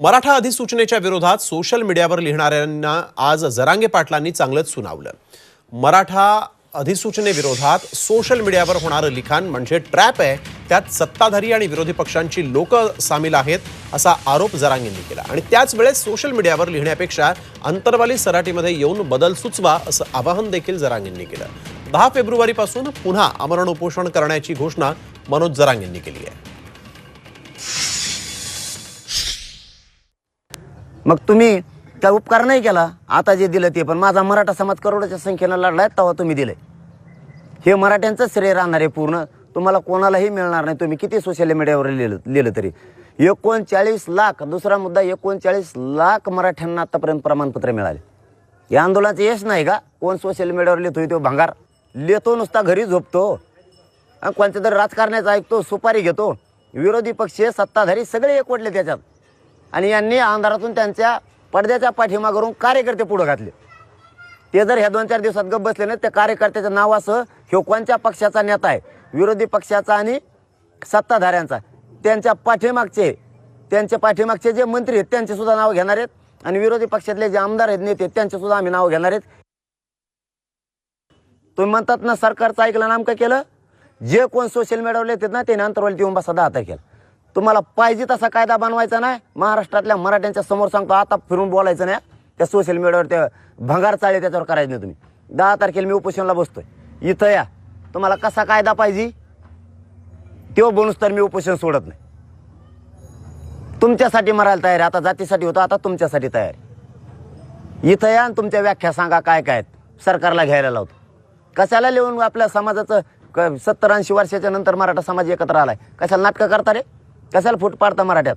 मराठा अधिसूचनेच्या विरोधात सोशल मीडियावर लिहिणाऱ्यांना आज जरांगे पाटलांनी चांगलंच सुनावलं. मराठा अधिसूचनेविरोधात सोशल मीडियावर होणारं लिखाण म्हणजे ट्रॅप आहे त्यात सत्ताधारी आणि विरोधी पक्षांची लोक सामील आहेत असा आरोप जरांगेंनी केला. आणि त्याच वेळेस सोशल मीडियावर लिहिण्यापेक्षा अंतर्वाली सराटीमध्ये येऊन बदल सुचवा असं आवाहन देखील जरांगेंनी केलं. दहा फेब्रुवारीपासून पुन्हा आमरण उपोषण करण्याची घोषणा मनोज जरांगेंनी केली आहे. मग तुम्ही काय उपकार नाही केला. आता जे दिलं ते पण. माझा मराठा समाज करोडाच्या संख्येनं लढलाय तेव्हा तुम्ही दिले. हे मराठ्यांचं श्रेय राहणार आहे पूर्ण. तुम्हाला कोणालाही मिळणार नाही. तुम्ही किती सोशल मीडियावर लिहिलं लिहिलं तरी. एकोणचाळीस लाख दुसरा मुद्दा एकोणचाळीस लाख मराठ्यांना आतापर्यंत प्रमाणपत्र मिळाले. या आंदोलनाचं यश नाही का? कोण सोशल मीडियावर लिहितोय तो भांगार? लिहितो नुसता घरी झोपतो. अन कोणत्या तरी राजकारण्याचा ऐकतो सुपारी घेतो. विरोधी पक्ष सत्ताधारी सगळे एकवटले त्याच्यात. आणि यांनी अंधारातून त्यांच्या पडद्याच्या पाठीमागरून कार्यकर्ते पुढे घातले. ते जर ह्या दोन चार दिवसात गप बसले ना त्या कार्यकर्त्याच्या नावासह ह्यो कोणत्या पक्षाचा नेता आहे? विरोधी पक्षाचा आणि सत्ताधाऱ्यांचा. त्यांच्या पाठीमागचे त्यांच्या पाठीमागचे जे मंत्री आहेत त्यांचे सुद्धा नाव घेणार आहेत. आणि विरोधी पक्षातले जे आमदार आहेत नेते आहेत, त्यांचे सुद्धा आम्ही नाव घेणार आहेत. तुम्ही म्हणतात ना सरकारचं ऐकलं नाम काय केलं? जे कोण सोशल मीडियावर येतात ना त्याने अंतरवाली येऊन बसा दहा तारखेला. तुम्हाला पाहिजे तसा कायदा बनवायचा नाही. महाराष्ट्रातल्या मराठ्यांच्या समोर सांगतो आता फिरून बोलायचं नाही त्या सोशल मीडियावर त्या भंगार चाळे त्याच्यावर करायचं नाही तुम्ही. दहा तारखेला मी उपोषणला बसतोय. इथं या. तुम्हाला कसा कायदा पाहिजे? तो बोलूस तर मी उपोषण सोडत नाही. तुमच्यासाठी मरायला तयार आता जातीसाठी होतो आता तुमच्यासाठी तयार इथं या आणि तुमच्या व्याख्या सांगा काय काय आहेत. सरकारला घ्यायला लावतो. कशाला लिहून आपल्या समाजाचं क सत्तर ऐंशी वर्षाच्या नंतर मराठा समाज एकत्र आलाय? कशाला नाटकं करता रे? कशाला फूट पाडता मराठ्यात?